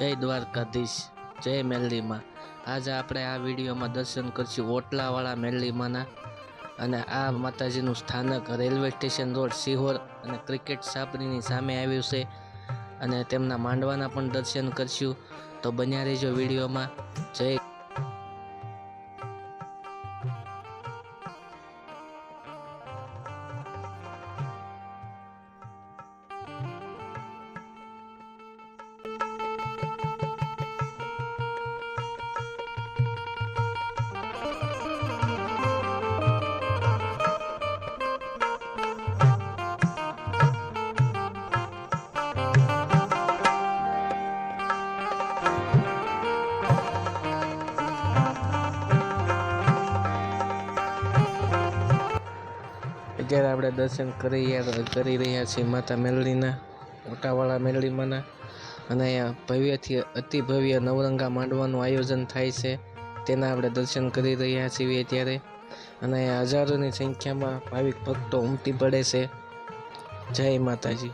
જય દ્વારકાધીશ, જય મેલડીમાં. આજે આપણે આ વિડીયોમાં દર્શન કરશું ઓટલાવાળા મેલડીમાંના અને આ માતાજીનું સ્થાનક રેલવે સ્ટેશન રોડ સિહોર અને ક્રિકેટ સાપરીની સામે આવ્યું છે અને તેમના માંડવાના પણ દર્શન કરશું. તો બન્યા રહેજો વિડીયોમાં. જય અત્યારે આપણે દર્શન કરી કરી રહ્યા છીએ માતા મેલડીના ઓટાવાળા મેલડીમાંના. અને અહીંયા ભવ્યથી અતિ ભવ્ય નવરંગા માંડવાનું આયોજન થાય છે. તેના આપણે દર્શન કરી રહ્યા છીએ અત્યારે. અને અહીંયા હજારોની સંખ્યામાં ભાવિક ભક્તો ઉમટી પડે છે. જય માતાજી.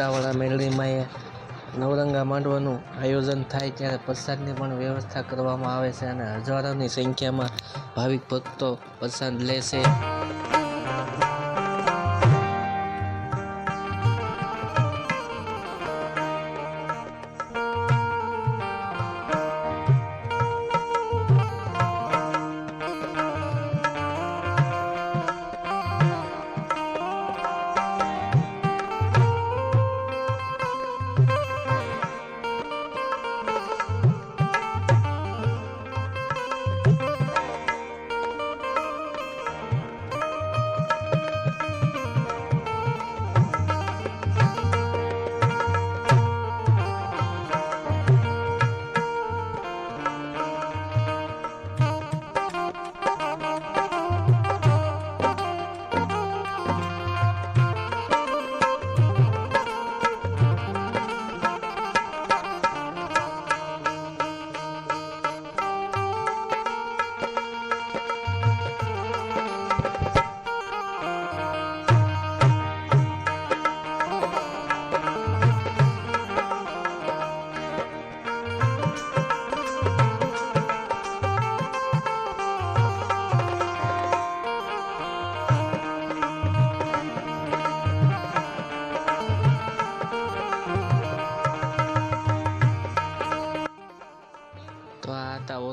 આ મેળવીમાં એ નવરંગા માંડવાનું આયોજન થાય ત્યારે પ્રસાદની પણ વ્યવસ્થા કરવામાં આવે છે અને હજારોની સંખ્યામાં ભાવિક ભક્તો પ્રસાદ લે છે.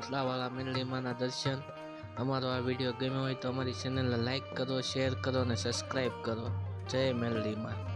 ઓટલાવાળા મેલડીમાના દર્શન. અમારો આ વીડિયો ગમ્યો હોય તો અમારી ચેનલને લાઈક કરો શેર કરો અને સબસ્ક્રાઈબ કરો. જય મેલડીમાં